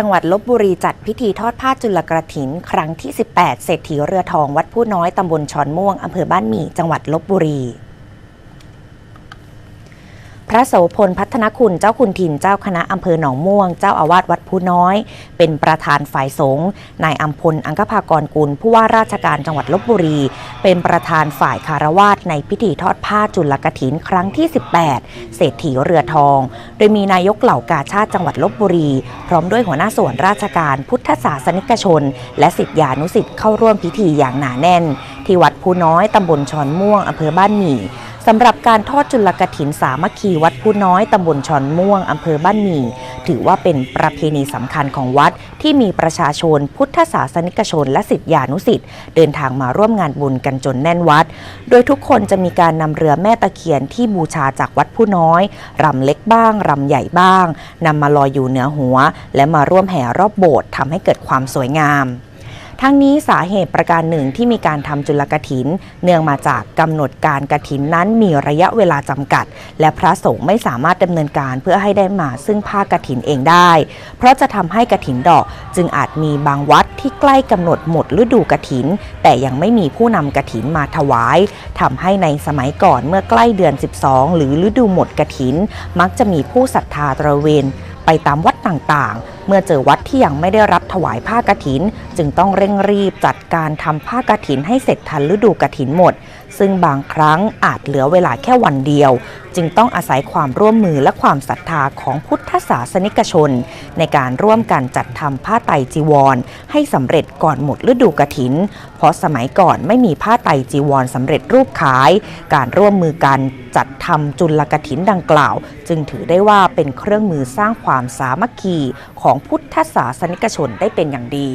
จังหวัดลบบุรีจัดพิธีทอดผ้าจุลกระถิน ครั้งที่ 18 เศรษฐีเรือทองวัดผู้น้อยตำบลชอนม่วงอำเภอบ้านหมี่จังหวัดลบบุรี พระโสพลพัฒนคุณเจ้าคุณถิ่นเจ้าคณะอำเภอหนองม่วง เจ้าอาวาสวัดผู้น้อย เป็นประธานฝ่ายสงฆ์นายอัมพลอังคภากรกุลผู้ว่าราชการจังหวัดลบบุรี เป็นประธานฝ่ายคารวาสในพิธีทอดผ้าจุลกถินครั้งที่ 18 เศรษฐีเรือทอง โดยมีนายกเหล่ากาชาติจังหวัดลบบุรี พร้อมด้วยหัวหน้าส่วนราชการพุทธศาสนิกชน และสิทธิานุสิทธิ์เข้าร่วมพิธีอย่างหนาแน่น ที่วัดผู้น้อยตำบลชอนม่วงอำเภอบ้านหมี่ สำหรับการทอดจุลกถินสามัคคีวัดผู้น้อยตำบลชอนม่วงอำเภอบ้านหมี่ ถือว่าเป็นประเพณีสำคัญของวัดที่มีประชาชน พุทธศาสนิกชน และสิทธิานุสิทธิ์เดินทางมาร่วมงานบุญกันจนแน่นวัด โดยทุกคนจะมีการนำเรือแม่ตะเคียนที่บูชาจากวัดผู้น้อยรำเล็กบ้างรำใหญ่บ้างนำมาลอยอยู่เหนือหัว และมาร่วมแห่รอบโบสถ์ทำให้เกิดความสวยงาม ทั้งนี้สาเหตุประการหนึ่งที่มีการทำจุลกถิน เนื่องมาจากกำหนดการกรถินนั้นมีระยะเวลาจำกัด และพระสงฆ์ไม่สามารถดำเนินการเพื่อให้ได้มาซึ่งผ้ากรถินเองได้ เพราะจะทำให้กรถินดอกจึงอาจมีบางวัดที่ใกล้กำหนดหมดฤดูกรถิน แต่ยังไม่มีผู้นำกรถินมาถวายทำให้ในสมัยก่อนเมื่อใกล้เดือน 12 หรือฤดูหมดกรถิน มักจะมีผู้ศรัทธาตระเวนไปตามวัดต่างๆ เมื่อเจอวัดที่ยังไม่ได้รับถวายผ้ากฐิน จึงต้องเร่งรีบจัดการทำผ้ากฐินให้เสร็จทันฤดูกฐินหมด ซึ่งบางครั้งอาจเหลือเวลาแค่วันเดียว จึงต้องอาศัยความร่วมมือและความศรัทธาของพุทธศาสนิกชน ในการร่วมกันจัดทำผ้าไตรจีวร ให้สำเร็จก่อนหมดฤดูกฐิน เพราะสมัยก่อนไม่มีผ้าไตรจีวรสำเร็จรูปขาย การร่วมมือกันจัดทำจุลกฐินดังกล่าว จึงถือได้ว่าเป็นเครื่องมือสร้างความสามัคคีของของพุทธศาสนิกชนได้เป็นอย่างดี